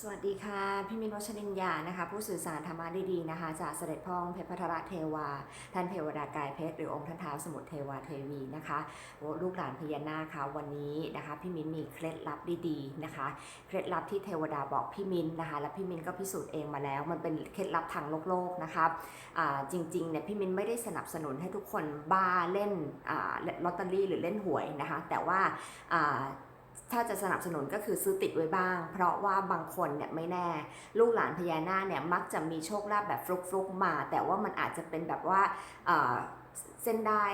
สวัสดีค่ะ พี่มินวัชรินยานะคะ ผู้สื่อสารธรรมะดีๆนะคะ จากเสด็จพ่องเพชรพัทรเทวา ท่านเทวดากายเพชรหรือองค์ท่านท้าวสมุทรเทวาเทวีนะคะลูกหลานพญานาคค่ะวันนี้นะคะ พี่มินมีเคล็ดลับดีๆนะคะ เคล็ดลับที่เทวดาบอกพี่มินนะคะ และพี่มินก็พิสูจน์เองมาแล้ว มันเป็นเคล็ดลับทางโลกโลกๆนะคะจริงๆเนี่ยพี่มินไม่ได้สนับสนุนให้ทุกคนบ้าเล่นอลอตเตอรี่หรือเล่นหวยนะคะ แต่ว่า ถ้าจะสนับสนุนก็คือซื้อติดไว้บ้าง เพราะว่าบางคนเนี่ยไม่แน่ ลูกหลานพญานาคเนี่ยมักจะมีโชคลาภแบบฟลุกๆมา แต่ว่ามันอาจจะเป็นแบบว่าเส้นได้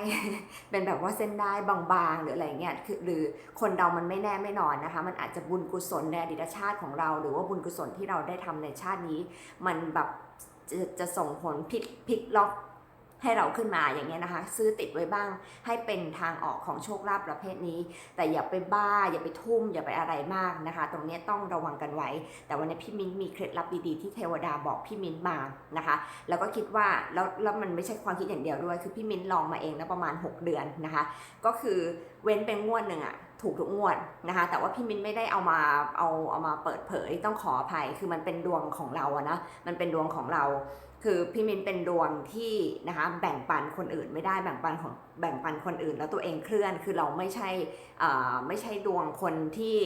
เป็นแบบว่าเส้นได้บางๆ หรืออะไรเงี้ยคือหรือคนเรามันไม่แน่ไม่นอนนะคะ มันอาจจะบุญกุศลในอดีตชาติของเรา หรือว่าบุญกุศลที่เราได้ทำในชาตินี้ มันแบบจะจะส่งผลพลิกพลิกล็อก ให้เราขึ้นมาอย่างเงี้ยนะคะ ซื้อติดไว้บ้างให้เป็นทางออกของโชคลาภประเภทนี้ แต่อย่าไปบ้า อย่าไปทุ่ม อย่าไปอะไรมากนะคะ ตรงนี้ต้องระวังกันไว้ แต่วันนี้พี่มิ้นมีเคล็ดลับดีๆที่เทวดาบอกพี่มิ้นมานะคะ แล้วก็คิดว่าแล้วแล้วมันไม่ใช่ความคิดอย่างเดียวด้วย คือพี่มิ้นลองมาเองแล้วประมาณ 6 เดือนนะคะ ก็คือเว้นเป็นงวดหนึ่งอะ ถูกทุกงวดนะคะ แต่ว่าพี่มิ้นไม่ได้เอามาเอาเอามาเปิดเผยต้องขออภัย คือมันเป็นดวงของเราอะนะ มันเป็นดวงของเรา คือพี่มินเป็นดวงที่นะคะแบ่งปันคนอื่นไม่ได้แบ่งปันของแบ่งปันคนอื่น แล้วตัวเองเคลื่อน คือเราไม่ใช่ไม่ใช่ดวงคนที่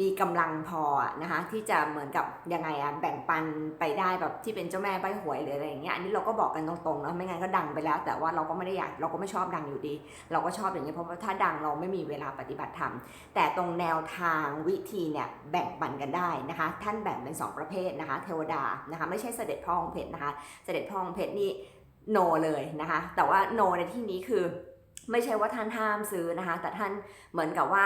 มีกำลังพอนะคะที่จะเหมือนกับยังไงอะแบ่งปันไปได้แบบที่เป็นเจ้าแม่ใบหวยหรืออะไรอย่างเงี้ยอันนี้เราก็บอกกันตรงๆนะไม่งั้นก็ดังไปแล้ว แต่ว่าเราก็ไม่ได้อยากเราก็ไม่ชอบดังอยู่ดี เราก็ชอบอย่างนี้ยเพราะว่าถ้าดังเราไม่มีเวลาปฏิบัติธรรมแต่ตรงแนวทางวิธีเนี่ยแบ่งปันกันได้นะคะ ท่านแบ่งเป็น 2 ประเภทนะคะ เทวดานะคะไม่ใช่เสด็จพ่อองเพชรนะคะ เสด็จพ่อองเพชรนี่โนเลยนะคะ แต่ว่าโนในที่นี้คือ ไม่ใช่ว่าท่านห้ามซื้อนะคะ แต่ท่านเหมือนกับว่า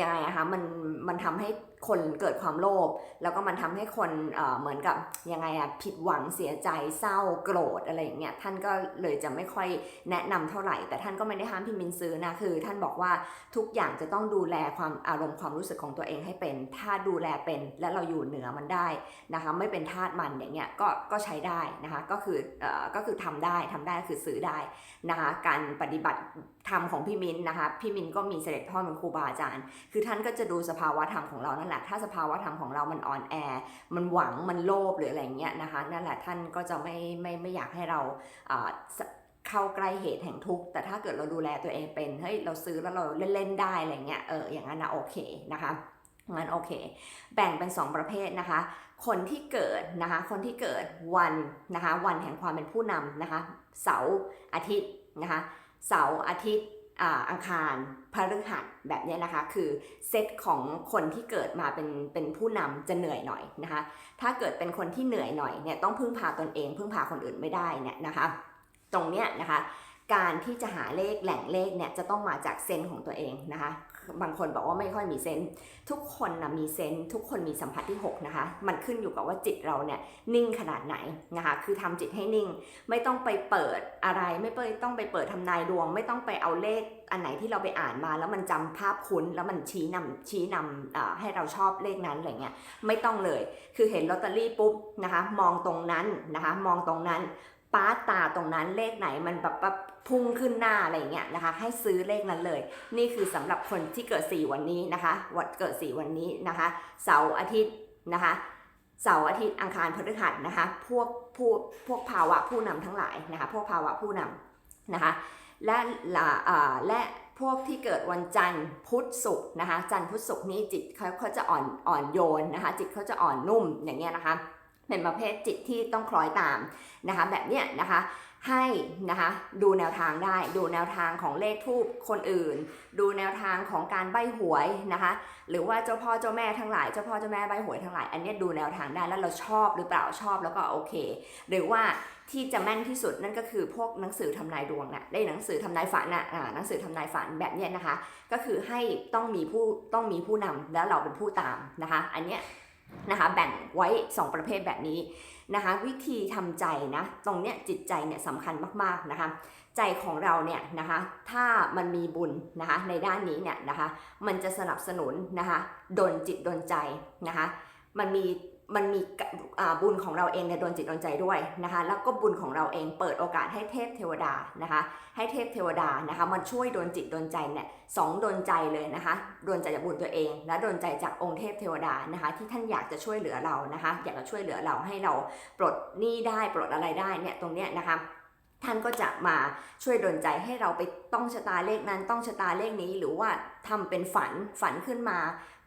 ยังไงอะคะมันมันทำให้คนเกิดความโลภแล้วก็มันทำให้คนเเหมือนกับยังไงอะผิดหวังเสียใจเศร้าโกรธอะไรอย่างเงี้ยท่านก็เลยจะไม่ค่อยแนะนำเท่าไหร่ แต่ท่านก็ไม่ได้ห้ามพี่มินซื้อนะคือ ท่านบอกว่าทุกอย่างจะต้องดูแลความอารมณ์ความรู้สึกของตัวเองให้เป็น ถ้าดูแลเป็นและเราอยู่เหนือมันได้นะคะไม่เป็นทาสมันอย่างเงี้ยก็ก็ใช้ได้นะคะก็คืออก็คือทำได้ทำได้คือซื้อได้นะคะการปฏิบัติ ธรรมของพี่มินนะคะ พี่มินก็มีเสด็จพ่อเป็นครูบาอาจารย์ คือท่านก็จะดูสภาวะธรรมของเรานั่นแหละ ถ้าสภาวะธรรมของเรามันอ่อนแอ มันหวัง มันโลภหรืออะไรเงี้ยนะคะ นั่นแหละท่านก็จะไม่ไม่ไม่อยากให้เราเข้าใกล้เหตุแห่งทุกข์ แต่ถ้าเกิดเราดูแลตัวเองเป็น เฮ้ย เราซื้อแล้วเราเล่นๆได้อะไรเงี้ย เออ อย่างนั้นนะโอเคนะคะงั้นโอเค แบ่งเป็น 2 ประเภทนะคะ คนที่เกิดนะคะ คนที่เกิดวันนะคะ วันแห่งความเป็นผู้นำนะคะ เสาร์อาทิตย์นะคะ เสาร์อาทิตย์อังคารพฤหัสแบบนี้นะคะ คือเซตของคนที่เกิดมาเป็นเป็นผู้นำจะเหนื่อยหน่อยนะคะ ถ้าเกิดเป็นคนที่เหนื่อยหน่อยเนี่ยต้องพึ่งพาตนเอง พึ่งพาคนอื่นไม่ได้เนี่ยนะคะ ตรงเนี้ยนะคะ การที่จะหาเลขแหล่งเลขเนี่ยจะต้องมาจากเซนส์ของตัวเองนะคะ บางคนบอกว่าไม่ค่อยมีเซนส์ทุกคนนะมีเซนส์ทุกคนมีสัมผัสที่ 6 นะคะ มันขึ้นอยู่กับว่าจิตเราเนี่ยนิ่งขนาดไหนนะคะ คือทำจิตให้นิ่ง ไม่ต้องไปเปิดอะไร ไม่ไปต้องไปเปิดทำนายดวง ไม่ต้องไปเอาเลขอันไหนที่เราไปอ่านมา แล้วมันจำภาพคุ้นแล้วมันชี้นำชี้นำให้เราชอบเลขนั้นอะไรเงี้ยไม่ต้องเลย คือเห็นลอตเตอรี่ปุ๊บนะคะ มองตรงนั้นนะคะ มองตรงนั้น ป้าตาตรงนั้นเลขไหนมันแบบแบบพุ่งขึ้นหน้าอะไรเงี้ยนะคะ ให้ซื้อเลขนั้นเลย นี่คือสำหรับคนที่เกิด 4 วันนี้นะคะ วันเกิด 4 วันนี้นะคะ เสาร์อาทิตย์นะคะเสาร์อาทิตย์อังคารพฤหัสนะคะ พวกผู้พวกภาวะผู้นำทั้งหลายนะคะ พวกภาวะผู้นำนะคะและละและพวกที่เกิดวันจันทร์พุธศุกร์นะคะ จันทร์พุธศุกร์นี้จิตเขาเขาจะอ่อนอ่อนโยนนะคะ จิตเขาจะอ่อนนุ่มอย่างเงี้ยนะคะ เป็นประเภทจิตที่ต้องคล้อยตามนะคะ แบบเนี้ยนะคะให้นะคะดูแนวทางได้ดูแนวทางของเลขทูปคนอื่น ดูแนวทางของการใบหวยนะคะหรือว่าเจ้าพ่อเจ้าแม่ทั้งหลายเจ้าพ่อเจ้าแม่ใบหวยทั้งหลาย อันเนี้ยดูแนวทางได้แล้วเราชอบหรือเปล่าชอบแล้วก็โอเค หรือว่าที่จะแม่นที่สุดนั่นก็คือพวกหนังสือทำนายดวงน่ะได้หนังสือทำนายฝันน่ะอ่าหนังสือทำนายฝันแบบเนี้ยนะคะ ก็คือให้ต้องมีผู้ต้องมีผู้นำแล้วเราเป็นผู้ตามนะคะ อันเนี้ย นะคะแบ่งไว้ 2 ประเภทแบบนี้นะคะวิธีทำใจนะตรงเนี้ยจิตใจเนี่ยสำคัญมากๆนะคะใจของเราเนี่ยนะคะถ้ามันมีบุญนะคะในด้านนี้เนี่ยนะคะมันจะสนับสนุนนะคะดนจิตดนใจนะคะมันมี มันมีบุญของเราเองเนี่ยโดนจิตโดนใจด้วยนะคะ แล้วก็บุญของเราเองเปิดโอกาสให้เทพเทวดานะคะ ให้เทพเทวดานะคะมันช่วยโดนจิตโดนใจเนี่ยสองโดนใจเลยนะคะโดนใจจากบุญตัวเอง และโดนใจจากองค์เทพเทวดานะคะ ที่ท่านอยากจะช่วยเหลือเรานะคะ อยากจะช่วยเหลือเราให้เราปลดหนี้ได้ปลดอะไรได้เนี่ยตรงเนี้ยนะคะท่านก็จะมาช่วยดลใจให้เราไปต้องชะตาเลขนั้นต้องชะตาเลขนี้หรือว่าทำเป็นฝันฝันขึ้นมา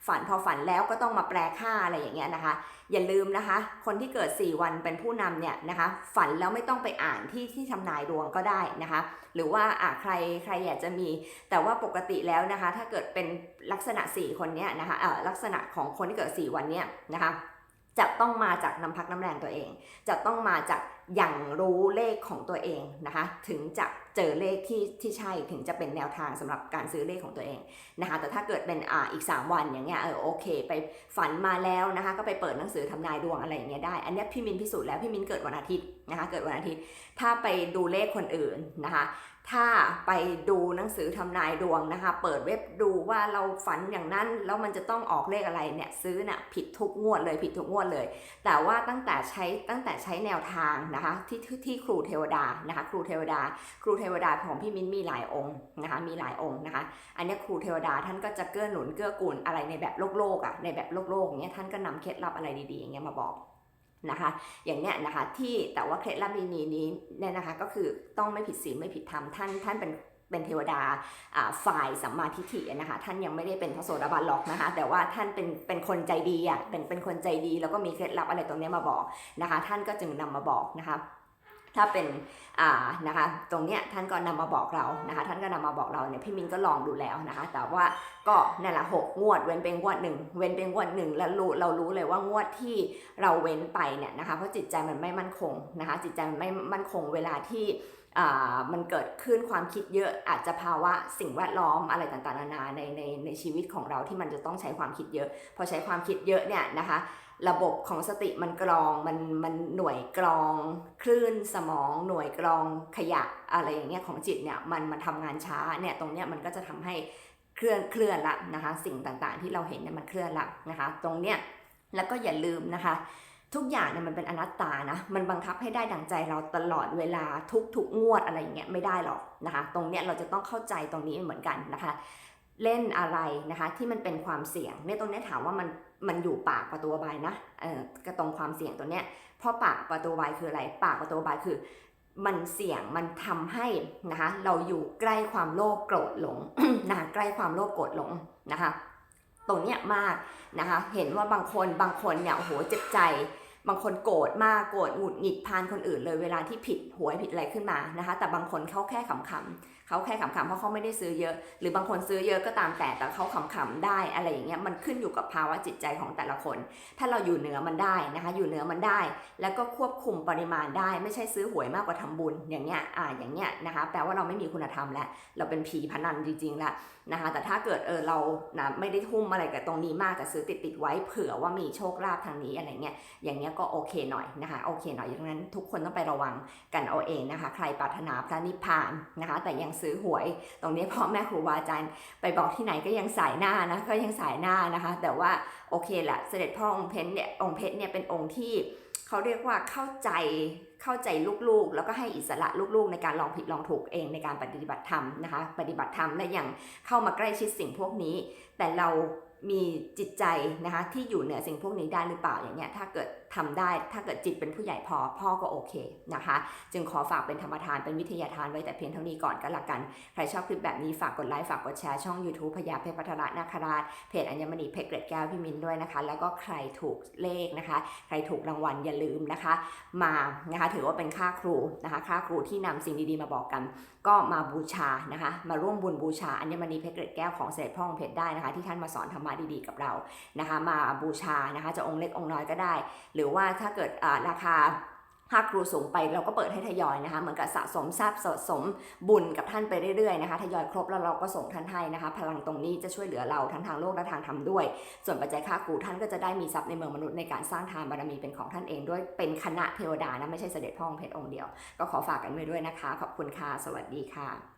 ฝันพอฝันแล้วก็ต้องมาแปลค่าอะไรอย่างเงี้ยนะคะ อย่าลืมนะคะ คนที่เกิด 4 วันเป็นผู้นำเนี่ยนะคะ ฝันแล้วไม่ต้องไปอ่านที่ที่ทำนายดวงก็ได้นะคะ หรือว่าอะใครใครอยากจะมี แต่ว่าปกติแล้วนะคะ ถ้าเกิดเป็นลักษณะ 4 คนเนี้ยนะคะเอ่อลักษณะของคนที่เกิด 4 วันเนี้ยนะคะจะต้องมาจากน้ำพักน้ำแรงตัวเอง จะต้องมาจากอย่างรู้เลขของตัวเองนะคะ ถึงจะเจอเลขที่ที่ใช่ถึงจะเป็นแนวทางสำหรับการซื้อเลขของตัวเองนะคะ แต่ถ้าเกิดเป็นอ่าอีก 3 วันอย่างเงี้ยเออโอเค ไปฝันมาแล้วนะคะ ก็ไปเปิดหนังสือทำนายดวงอะไรอย่างเงี้ยได้ อันนี้พี่มินพิสูจน์แล้วพี่มินเกิดวันอาทิตย์นะคะ เกิดวันอาทิตย์ ถ้าไปดูเลขคนอื่นนะคะ ถ้าไปดูหนังสือทำนายดวงนะคะ เปิดเว็บดูว่าเราฝันอย่างนั้น แล้วมันจะต้องออกเลขอะไรเนี่ยซื้อน่ะผิดทุกงวดเลยผิดทุกงวดเลย แต่ว่าตั้งแต่ใช้ตั้งแต่ใช้แนวทางนะคะที่ที่ที่ครูเทวดานะคะครูเทวดา ครูเทวดาของพี่มิ้นมีหลายองค์นะคะมีหลายองค์นะคะ อันนี้ครูเทวดาท่านก็จะเกื้อหนุนเกื้อกูลอะไรในแบบโลกโลกๆอะในแบบโลกโลกอย่างเงี้ยท่านก็นำเคล็ดลับอะไรดีๆอย่างเงี้ยมาบอก นะคะ อย่างเนี้ยนะคะที่แต่ว่าเคล็ดลับนี้นี้เนี่ยนะคะก็คือต้องไม่ผิดศีลไม่ผิดธรรมท่านท่านเป็นเป็นเทวดาฝ่ายสัมมาทิฏฐินะคะท่านยังไม่ได้เป็นพระโสดาบันหรอกนะคะ แต่ว่าท่านเป็นเป็นคนใจดีอะเป็นเป็นคนใจดีแล้วก็มีเคล็ดลับอะไรตรงเนี้ยมาบอกนะคะ ท่านก็จึงนำมาบอกนะคะ ถ้าเป็นอ่านะคะตรงเนี้ยท่านก็นำมาบอกเรานะคะท่านก็นำมาบอกเราเนี่ยพี่มินก็ลองดูแล้วนะคะ แต่ว่าก็นั่นแหละหกงวดเว้นเป็นงวดหนึ่งเว้นเป็นงวดหนึ่งแล้วรู้เรารู้เลยว่างวดที่เราเว้นไปเนี่ยนะคะเพราะจิตใจมันไม่มั่นคงนะคะจิตใจมันไม่มั่นคงเวลาที่ มันเกิดขึ้นความคิดเยอะอาจจะภาวะสิ่งแวดล้อมอะไรต่างๆนานาในในในชีวิตของเราที่มันจะต้องใช้ความคิดเยอะ พอใช้ความคิดเยอะเนี่ยนะคะ ระบบของสติมันกรองมันมันหน่วยกรองคลื่นสมองหน่วยกรองขยะอะไรอย่างเงี้ยของจิตเนี่ยมันมันทำงานช้าเนี่ยตรงเนี้ยมันก็จะทำให้เคลื่อนเคลื่อนละนะคะ สิ่งต่างๆที่เราเห็นเนี่ยมันเคลื่อนละนะคะ ตรงเนี้ยแล้วก็อย่าลืมนะคะ ทุกอย่างเนี่ยมันเป็นอนัตตานะ มันบังคับให้ได้ดังใจเราตลอดเวลาทุกทุกงวดอะไรอย่างเงี้ยไม่ได้หรอกนะคะ ตรงเนี้ยเราจะต้องเข้าใจตรงนี้เหมือนกันนะคะ เล่นอะไรนะคะที่มันเป็นความเสี่ยงเนี่ยตรงนี้ถามว่ามันมันอยู่ปากประตูบายนะเออกระตรงความเสี่ยงตัวเนี้ยเพราะปากประตูบายคืออะไร ปากประตูบายคือ มันเสี่ยงมันทำให้นะคะเราอยู่ใกล้ความโลภโกรธหลงนะคะใกล้ความโลภโกรธหลงนะคะ ตรงเนี้ยมากนะคะ เห็นว่าบางคนบางคนเนี่ยโอ้โหเจ็บใจ บางคนโกรธมากโกรธหงุดหงิดพานคนอื่นเลยเวลาที่ผิดหวยผิดอะไรขึ้นมานะคะ แต่บางคนเขาแค่ขำๆเขาแค่ขำๆเพราะเขาไม่ได้ซื้อเยอะ หรือบางคนซื้อเยอะก็ตามแต่แต่เขาขำๆได้อะไรอย่างเงี้ยมันขึ้นอยู่กับภาวะจิตใจของแต่ละคน ถ้าเราอยู่เหนือมันได้นะคะ อยู่เหนือมันได้ แล้วก็ควบคุมปริมาณได้ไม่ใช่ซื้อหวยมากกว่าทำบุญอย่างเงี้ยอ่าอย่างเงี้ยนะคะแปลว่าเราไม่มีคุณธรรมแล้วเราเป็นผีพนันจริงๆแล้วนะคะแต่ถ้าเกิดเออเรานะไม่ได้ทุ่มอะไรกับตรงนี้มากแต่ซื้อติดติดๆไว้เผื่อว่ามีโชคลาภทางนี้อะไรเงี้ยอย่างเงี้ยก็โอเคหน่อยนะคะโอเคหน่อยดังนั้นทุกคนต้องไประวังกันเอาเองนะคะ ใครปรารถนาพระนิพพานนะคะ แต่ยังซื้อหวย ตรงนี้พ่อแม่ครูบาอาจารย์ไปบอกที่ไหนก็ยังสายหน้านะก็ยังสายหน้านะคะ แต่ว่าโอเคแหละเสด็จพ่อองค์เพชรเนี่ยองค์เพชรเนี่ยเป็นองค์ที่เขาเรียกว่าเข้าใจเข้าใจลูกๆ แล้วก็ให้อิสระลูกๆ ในการลองผิดลองถูกเองในการปฏิบัติธรรมนะคะ ปฏิบัติธรรมและอยังเข้ามาใกล้ชิดสิ่งพวกนี้ แต่เรามีจิตใจนะคะที่อยู่เหนือสิ่งพวกนี้ได้หรือเปล่าอย่างเงี้ยถ้าเกิด ทำได้ถ้าเกิดจิตเป็นผู้ใหญ่พอพ่อก็โอเคนะคะ จึงขอฝากเป็นธรรมทานเป็นวิทยาทานไว้แต่เพียงเท่านี้ก่อนก็แล้วกัน ใครชอบคลิปแบบนี้ฝากกดไลค์ฝากกดแชร์ช่อง YouTube พญาเพชรพัทระนาคราชเพจอัญมณีเพชรเกร็ดแก้วพี่มินด้วยนะคะ แล้วก็ใครถูกเลขนะคะ ใครถูกรางวัลอย่าลืมนะคะ มานะคะถือว่าเป็นค่าครูนะคะ ค่าครูที่นำสิ่งดีๆมาบอกกัน ก็มาบูชานะคะ มาร่วมบุญบูชาอัญมณีเพชรเกร็ดแก้วของเสด็จพ่อองค์เพชรได้นะคะ ที่ท่านมาสอนธรรมะดีๆกับเรานะคะ มาบูชานะคะจะองค์เล็กองค์น้อยก็ได้หรืือว่าถ้าเกิดราคาค่าครูสูงไปเราก็เปิดให้ทยอยนะคะ เหมือนกับสะสมทรัพย์สะสมบุญกับท่านไปเรื่อยๆนะคะทยอยครบแล้วเราก็ส่งท่านให้นะคะ พลังตรงนี้จะช่วยเหลือเราทั้งทางโลกและทางธรรมด้วย ส่วนปัจจัยค่าครูท่านก็จะได้มีทรัพย์ในเมืองมนุษย์ในการสร้างทานบารมีเป็นของท่านเองด้วยเป็นคณะเทวดานะไม่ใช่เสด็จพ่อองเพชรองค์เดียว ก็ขอฝากกันไว้ด้วยนะคะขอบคุณค่ะสวัสดีค่ะ